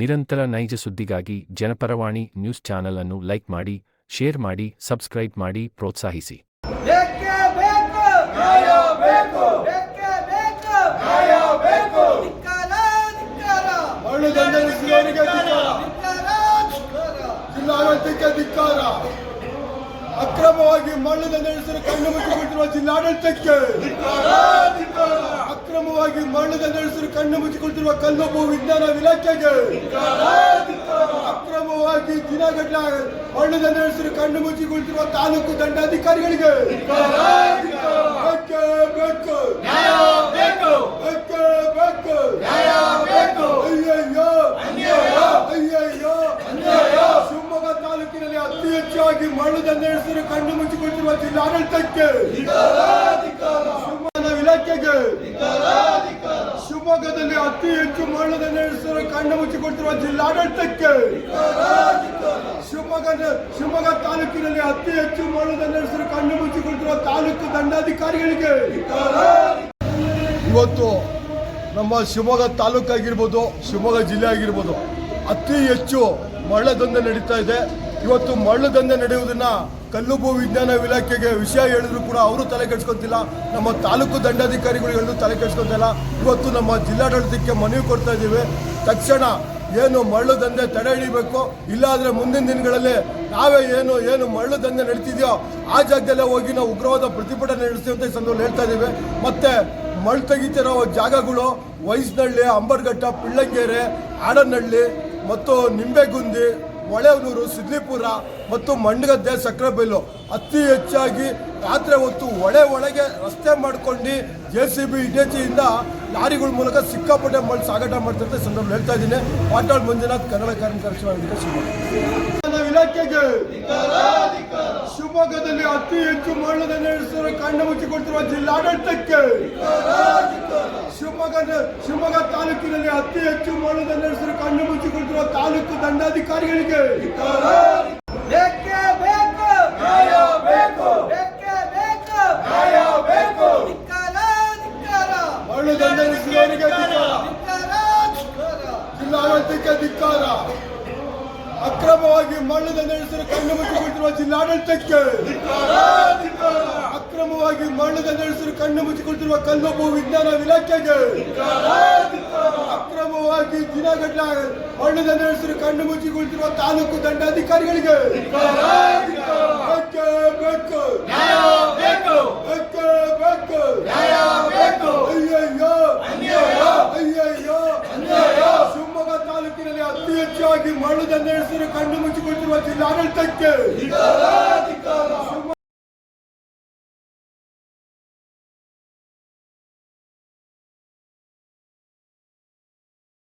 ನಿರಂತರ ನೈಜ ಸುದ್ದಿಗಾಗಿ ಜನಪರವಾಣಿ ನ್ಯೂಸ್ ಚಾನೆಲ್ ಅನ್ನು ಲೈಕ್ ಮಾಡಿ ಶೇರ್ ಮಾಡಿ ಸಬ್ಸ್ಕ್ರೈಬ್ ಮಾಡಿ ಪ್ರೋತ್ಸಾಹಿಸಿ. ಅಕ್ರಮವಾಗಿ ದಂಧೆ ನಡೆಸಲು ಕಣ್ಣು ಮುಚ್ಚಿಕೊಂಡಿರುವ ಜಿಲ್ಲಾಡಳಿತಕ್ಕೆ. ಅಕ್ರಮವಾಗಿ ಮರಣದ ನಡೆಸಲು ಕಣ್ಣು ಮುಚ್ಚಿಕೊಳ್ತಿರುವ ಕಲ್ಲೊಬ್ಬ ವಿಜ್ಞಾನ ಇಲಾಖೆಗೆ ಅಕ್ರಮವಾಗಿ ದಿನಗಟ್ಟಲ ಮರಣದ ನಡೆಸಲು ಕಣ್ಣು ಮುಚ್ಚಿಕೊಳ್ತಿರುವ ತಾಲೂಕು ದಂಡಾಧಿಕಾರಿಗಳಿಗೆ ಶಿವಮೊಗ್ಗ ತಾಲೂಕಿನಲ್ಲಿ ಅತಿ ಹೆಚ್ಚಾಗಿ ನಡೆಸಲು ಕಣ್ಣು ಮುಚ್ಚಿಕೊಳ್ತಿರುವ ಜಿಲ್ಲಾಡಳಿತಕ್ಕೆ ಇಲಾಖೆಗೆ ಶಿವಮೊಗ್ಗದಲ್ಲಿ ಅತಿ ಹೆಚ್ಚು ಮರಳದ ದಂಧೆ ನಡೆಸಲು ಕಣ್ಣು ಮುಚ್ಚಿಕೊಡ್ತಿರುವ ಜಿಲ್ಲಾಡಳಿತಕ್ಕೆ ಶಿವಮೊಗ್ಗದ ಶಿವಮೊಗ್ಗ ತಾಲೂಕಿನಲ್ಲಿ ಅತಿ ಹೆಚ್ಚು ಮರಣದ ನಡೆಸಲು ಕಣ್ಣು ಮುಚ್ಚಿಕೊಡ್ತಿರುವ ತಾಲೂಕು ದಂಡಾಧಿಕಾರಿಗಳಿಗೆ ಇವತ್ತು ನಮ್ಮ ಶಿವಮೊಗ್ಗ ತಾಲೂಕು ಆಗಿರ್ಬೋದು, ಶಿವಮೊಗ್ಗ ಜಿಲ್ಲೆ ಆಗಿರ್ಬೋದು, ಅತಿ ಹೆಚ್ಚು ಮರಳ ದಂಧೆ ನಡೀತಾ ಇದೆ. ಇವತ್ತು ಮರಳು ದಂಧೆ ನಡೆಯುವುದನ್ನ ಕಲ್ಲು ಭೂ ವಿಜ್ಞಾನ ಇಲಾಖೆಗೆ ವಿಷಯ ಹೇಳಿದ್ರು ಕೂಡ ಅವರು ತಲೆ ಕೆಡ್ಸ್ಕೊತಿಲ್ಲ. ನಮ್ಮ ತಾಲೂಕು ದಂಡಾಧಿಕಾರಿಗಳು ಹೇಳಿದ್ರು ತಲೆ ಕೆಡ್ಸ್ಕೊತಿಲ್ಲ. ಇವತ್ತು ನಮ್ಮ ಜಿಲ್ಲಾಡಳಿತಕ್ಕೆ ಮನವಿ ಕೊಡ್ತಾ ಇದ್ದೀವಿ. ತಕ್ಷಣ ಏನು ಮರಳು ದಂಧೆ ತಡೆ ಹಿಡಿಬೇಕು. ಇಲ್ಲಾಂದ್ರೆ ಮುಂದಿನ ದಿನಗಳಲ್ಲಿ ನಾವೇ ಏನು ಏನು ಮರಳು ದಂಧೆ ನಡೀತಿದೆಯೋ ಆ ಜಾಗದಲ್ಲೇ ಹೋಗಿ ನಾವು ಉಗ್ರವಾದ ಪ್ರತಿಭಟನೆ ನಡೆಸ್ತೀವಿ ಅಂತ ಈ ಸಂದರ್ಭದಲ್ಲಿ ಹೇಳ್ತಾ ಇದ್ದೀವಿ. ಮತ್ತೆ ಮಳ್ ತೆಗಿತಿರೋ ಜಾಗಗಳು ವಯಸ್ನಹಳ್ಳಿ ಅಂಬರ್ಘಟ್ಟ ಪಿಳ್ಳಂಗೇರೆ, ಆಡನಹಳ್ಳಿ ಮತ್ತು ನಿಂಬೆಗುಂದಿ ಹೊಳೆನೂರು ಸಿದ್ಲಿಪುರ ಮತ್ತು ಮಂಡಗದ್ದೆ ಸಕ್ರೆಬೈಲು ಅತಿ ಹೆಚ್ಚಾಗಿ ರಾತ್ರಿ ಹೊತ್ತು ಒಳೆ ಒಳಗೆ ರಸ್ತೆ ಮಾಡ್ಕೊಂಡು ಜೆ ಸಿ ಬಿ ಇಟೇಚಿಯಿಂದ ಲಾರಿಗಳ ಮೂಲಕ ಸಿಕ್ಕಾಪಟ್ಟೆ ಮಾಡಿ ಸಾಗಾಟ ಮಾಡ್ತಿರ್ತಾರೆ ಸಂದರ್ಭ ಹೇಳ್ತಾ ಇದ್ದೀನಿ. ಪಾಟಾಳ್ ಮಂಜುನಾಥ್, ಕನ್ನಡ ಕಾರ್ಮಿಕ ರಕ್ಷಣಾ ವೇದಿಕೆ ಶಿವಮೊಗ್ಗ ಇಲಾಖೆಗೆ ಶಿವಮೊಗ್ಗದಲ್ಲಿ ಅತಿ ಹೆಚ್ಚು ಮರಳು ನಡೆಸುವ ಕಣ್ಣು ಮುಚ್ಚಿಕೊಡ್ತಿರುವ ಜಿಲ್ಲಾಡಳಿತಕ್ಕೆ ಶಿವಮೊಗ್ಗದ ಶಿವಮೊಗ್ಗ ತಾಲೂಕಿನಲ್ಲಿ ಅತಿ ಹೆಚ್ಚು ಮರಳು ನಡೆಸಲು ಕಣ್ಣು ಮುಚ್ಚಿಕೊಡ್ತಿರುವ ತಾಲೂಕು ದಂಡಾಧಿಕಾರಿಗಳಿಗೆ ಜಿಲ್ಲಾಡಳಿತಕ್ಕೆ ಧಿಕ್ಕಾರ. ಅಕ್ರಮವಾಗಿ ಮರಳು ದಂಧೆ ನಡೆಸಲು ಕಣ್ಣು ಮುಚ್ಚಿಕೊಳ್ತಿರುವ ಜಿಲ್ಲಾಡಳಿತಕ್ಕೆ. ಅಕ್ರಮವಾಗಿ ಮರಳು ದಂಧೆ ನಡೆಸಲು ಕಣ್ಣು ಮುಚ್ಚಿಕೊಳ್ತಿರುವ ಕಲ್ಲು ಭೂ ವಿಜ್ಞಾನ ಇಲಾಖೆಗೆ. ಅಕ್ರಮವಾಗಿ ದಿನಗಟ್ಟ ಮರಳು ದಂಧೆ ನಡೆಸಲು ಕಣ್ಣು ಮುಚ್ಚಿಕೊಳ್ತಿರುವ ತಾಲೂಕು ದಂಡಾಧಿಕಾರಿಗಳಿಗೆ. ಪರೋಕ್ಷವಾಗಿ ಮರಳು ದಂಡ ನಡೆಸಿದ ಕಣ್ಣು ಮುಚ್ಚಿಕೊಳ್ತಿರುವ ಜಿಲ್ಲಾಡಳಿತಕ್ಕೆ.